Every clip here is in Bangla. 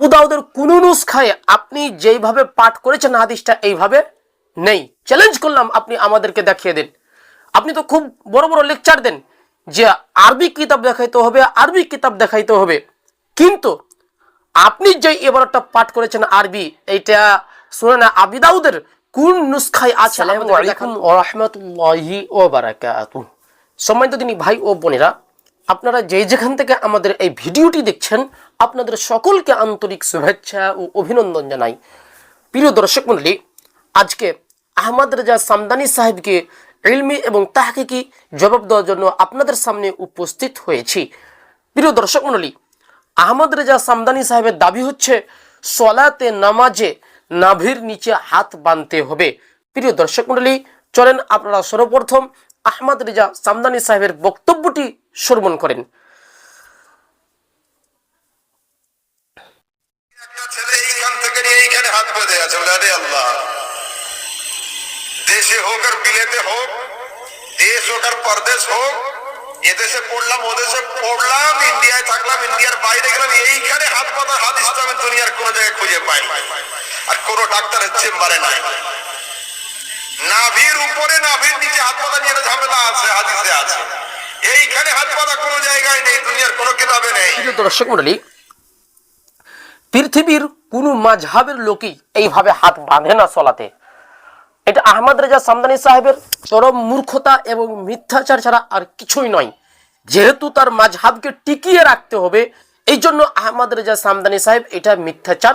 উদাউদের কোন নুসখায় আপনি যেইভাবে পাঠ করেছেন হাদিসটা এইভাবে নেই। চ্যালেঞ্জ করলাম আপনি আমাদেরকে দেখিয়ে দেন। আপনি তো খুব বড় বড় লেকচার দেন যে আরবি কিতাব দেখাইতে হবে আরবি কিতাব দেখাইতে হবে। কিন্তু আপনি যে এবারটা পাঠ করেছেন আরবি এইটা শুনে না আবিদাউদের কোন নুসখায় আছে? ওয়া সম্মানিত দিনী ভাই ও বোনেরা আপনারা যে যেখান থেকে আমাদের এই ভিডিওটি দেখছেন আপনাদের সকলকে আন্তরিক শুভেচ্ছা ও অভিনন্দন জানাই। প্রিয় দর্শক মণ্ডলী, আজকে আহমদ রাজা সামদানি সাহেবকে ইলমি এবং তাহকিকি জবাব দেওয়ার জন্য আপনাদের সামনে উপস্থিত হয়েছি। প্রিয় দর্শক মণ্ডলী, আহমদ রেজা সামদানি সাহেবের দাবি হচ্ছে, সলাতে নামাজে নাভির নিচে হাত বাঁধতে হবে। প্রিয় দর্শক মণ্ডলী, চলেন আপনারা সর্বপ্রথম আহমদ রেজা সামদানি সাহেবের বক্তব্যটি শ্রবণ করেন একটা ছেলে এইখান থেকে নিয়ে এইখানে হাত বেঁধে আছে, বলে আল্লাহ, দেশে হোক আর বিলেতে হোক, দেশ হোক আর পরদেশ হোক, এদেশে পড়লাম, ওদেশে পড়লাম, ইন্ডিয়ায় থাকলাম, ইন্ডিয়ার বাইরে গেলাম, এইখানে হাত পাতা হাত ইসলামের দুনিয়ার কোন জায়গায় খুঁজে পাই আর কোন ডাক্তারের চেম্বারে নাই। নাভির উপরে, নাভির নিচে হাত পাতা নিয়ে ঝামেলা আছে, হাদিসে আছে। এইখানে হাত পাতা কোনো জায়গায় নেই, দুনিয়ার কোনো কিতাবে নেই। দর্শক মণ্ডলী, পৃথিবীর কোন মাঝহাবের লোকই এইভাবে হাত বাঁধে না চলাতে এটা আহমদ রেজা সামদানি সাহেবের চরম মূর্খতা এবং মিথ্যাচার ছাড়া আর কিছুই নয়। যেহেতু তার মাঝহাবকে টিকিয়ে রাখতে হবে এই জন্য আহমদ রেজা সামদানি সাহেব এটা মিথ্যাচার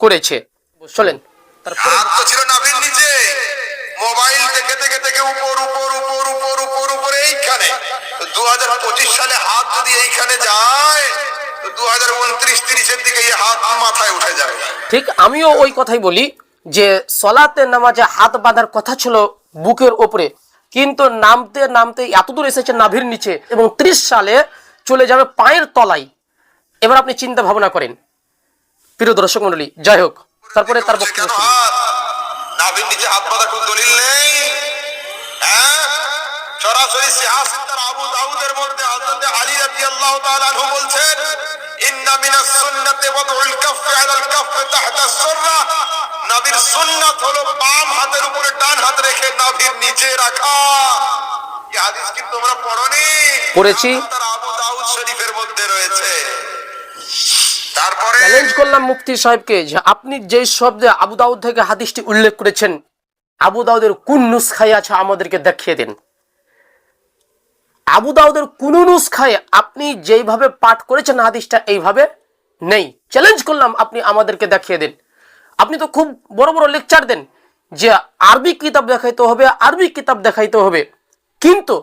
করেছে। চলেন দু হাজার তিরিশের দিকে এই হাত মাথায় উঠে যাবে ঠিক? আমিও ওই কথাই বলি যে সলাতে নামাজে হাত বাঁধার কথা ছিল বুকের ওপরে। কিন্তু নামতে নামতে এতদূর এসেছে নাভির নিচে এবং ত্রিশ সালে চলে যাবে পায়ের তলায়। এবার আপনি চিন্তা ভাবনা করেন। প্রিয় দর্শক মন্ডলী যাই হোক, তারপরে তার বক্তব্য হ্যাঁ? সরাসরি তার আবু দাউদের মধ্যে হযরত আলী রাদিয়াল্লাহু তাআলা বলছেন ইন্না মিনাস সুন্নাতি ওয়াদউল কাফফি আলাল কাফফি তাহতা সুররা। নবীর সুন্নাত হলো বাম হাতের উপরে ডান হাত রেখে নাভির নিচে রাখা। এই হাদিস কি তোমরা পড়োনি? পড়েছি। আবু দাউদ শরীফের মধ্যে রয়েছে। তারপরে চ্যালেঞ্জ করলাম মুফতি সাহেবকে যে আপনি যে শব্দে আবু দাউদ থেকে হাদিসটি উল্লেখ করেছেন আবু দাউদের কোন নুসখায় আছে আমাদেরকে দেখিয়ে দেন। আবু দাউদের কোন নুসখায় আপনি যেইভাবে পাঠ করেছেন হাদিসটা এইভাবে নেই। চ্যালেঞ্জ করলাম আপনি আমাদেরকে দেখিয়ে দিন। আপনি তো খুব বড় বড় লেকচার দেন যে আরবি কিতাব দেখাইতে হবে, আরবি কিতাব দেখাইতে হবে। কিন্তু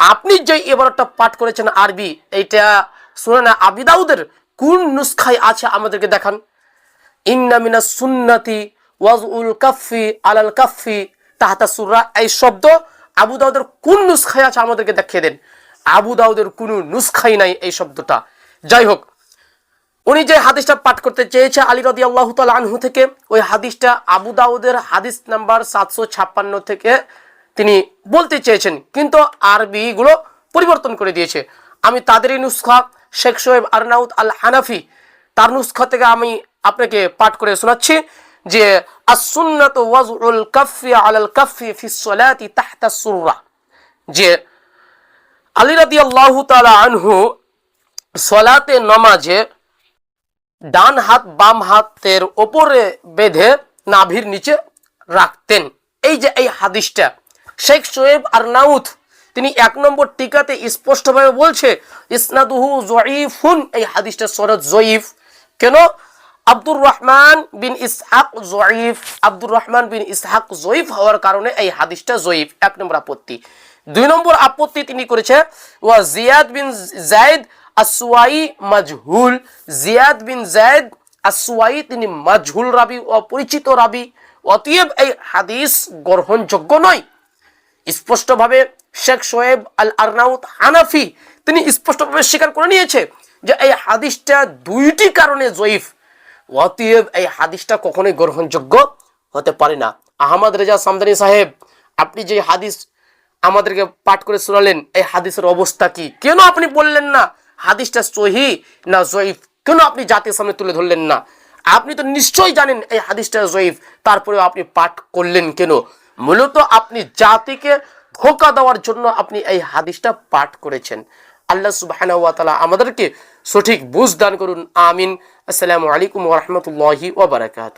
আপনি যে এবারটা পাঠ করেছেন আরবি, এইটা শুনে না আবিদাউদের কোন নুসখায় আছে আমাদেরকে দেখান। ইন্না মিনা সুন্নাতি ওয়াজউল কাফি আলাল কাফি তাহাতা সুরা, এই শব্দ আবু দাউদের কোন নুসখায় আছে আমাদেরকে দেখিয়ে দেন। আবু দাউদের কোনো নুসখাই নাই এই শব্দটা। যাই হোক, উনি যে হাদিসটা পাঠ করতে চেয়েছে আলী রদি আল্লাহ আনহু থেকে, ওই হাদিসটা আবু দাউদের হাদিস নাম্বার সাতশো ছাপ্পান্ন থেকে তিনি বলতে চেয়েছেন, কিন্তু আরবিগুলো পরিবর্তন করে দিয়েছে। আমি তাদেরই নুসখা, শেখ সোহেব আরনাউদ আল হানাফি তার নুসখা থেকে আমি আপনাকে পাঠ করে শোনাচ্ছি। যে আসুন্নাত ওয়াজউল সলাতি নমাজে ডান হাত, বাম হাতের ওপরে বেঁধে নাভির নিচে রাখতেন। এই যে এই হাদিসটা, শেখ সোয়েব আর নাউথ তিনি এক নম্বর টিকাতে স্পষ্টভাবে বলছে, ইসনাদুহু জয়ীফুন, এই হাদিসটা সরদ জয়ীফ। কেন? আব্দুর রহমান বিন ইসহাক জয়ীফ। আব্দুর রহমান বিন ইসহাক জয়ীফ হওয়ার কারণে এই হাদিসটা জয়ীফ, এক নম্বর আপত্তি। দুই নম্বর আপত্তি তিনি করেছে, ওয়া জিয়াদ বিন জায়দ আসওয়াই মাজহুল। জিয়াদ বিন জায়দ আসওয়াই তিনি মাজহুল রাবি, অপরিচিত রাবি। অতএব এই হাদিস গ্রহণযোগ্য নয়। স্পষ্টভাবে শেখ সোয়েব আল আরনাউত হানাফি তিনি স্পষ্টভাবে স্বীকার করে নিয়েছে যে এই হাদিসটা দুইটি কারণে জয়ীফ। অতএব এই হাদিসটা কখনোই গ্রহণযোগ্য হতে পারে না। আহমদ রেজা সামদানি সাহেব, আপনি যে হাদিস আমাদেরকে পাঠ করে শোনালেন, এই হাদিসের অবস্থা কি? কেন আপনি বললেন না হাদিসটা সহি না জয়ীফ? কেন আপনি জাতির সামনে তুলে ধরলেন না? আপনি তো নিশ্চয়ই জানেন এই হাদিসটা জয়ীফ তারপরে আপনি পাঠ করলেন কেন? মূলত আপনি জাতিকে ধোকা দেওয়ার জন্য আপনি এই হাদিসটা পাঠ করেছেন। আল্লাহ সুবাহানা আমাদেরকে সঠিক বুঝ দান করুন। আমিন। আসসালামু আলাইকুম ওরহমতুল্লাহি ওবরাকাত